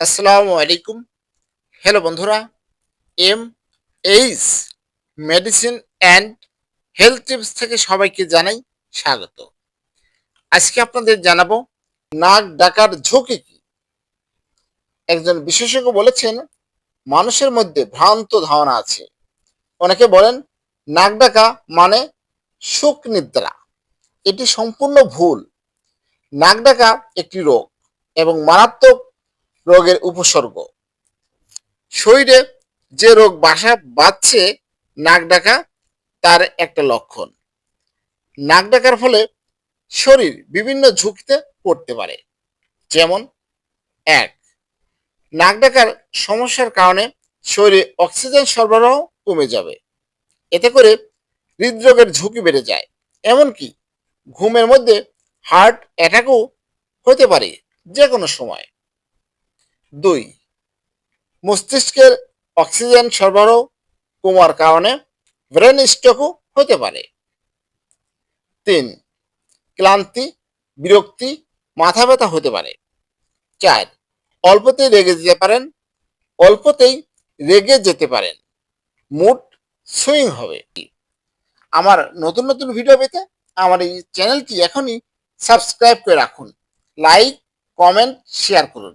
আসসালামু আলাইকুম। হ্যালো বন্ধুরা M H medicine and health tips থেকে সবাইকে জানাই স্বাগত। আজকে আপনাদের জানাব, নাক ডাকার ঝুঁকি কি? একজন বিশেষজ্ঞ বলেছেন, মানুষের মধ্যে ভ্রান্ত ধারণা আছে। অনেকে বলেন, নাক ডাকা মানে সুখ নিদ্রা। এটি সম্পূর্ণ ভুল। নাক ডাকা একটি রোগ এবং মারাত্মক রোগের উপসর্গ। শরীরে যে রোগ বাসা বাঁধছে, নাক ডাকা, তার একটা লক্ষণ। নাক ডাকার ফলে শরীর বিভিন্ন ঝুঁকিতে পড়তে পারে। যেমন, এক, নাক ডাকার সমস্যার কারণে শরীরে অক্সিজেন সরবরাহ কমে যাবে। এতে করে হৃদরোগের ঝুঁকি বেড়ে যায়। এমনকি ঘুমের মধ্যে হার্ট অ্যাটাকও হতে পারে যে কোনো সময়। দুই, মস্তিষ্কের অক্সিজেন সরবরাহ কমার কারণে ব্রেন স্ট্রোকও হতে পারে। তিন, ক্লান্তি, বিরক্তি, মাথা ব্যথা হতে পারে। চার অল্পতেই রেগে যেতে পারেন, অল্পতেই রেগে যেতে পারেন। মুড সুইং হবে। আমার নতুন নতুন ভিডিও পেতে আমার এই চ্যানেলটি এখনই সাবস্ক্রাইব করে রাখুন। লাইক, কমেন্ট, শেয়ার করুন।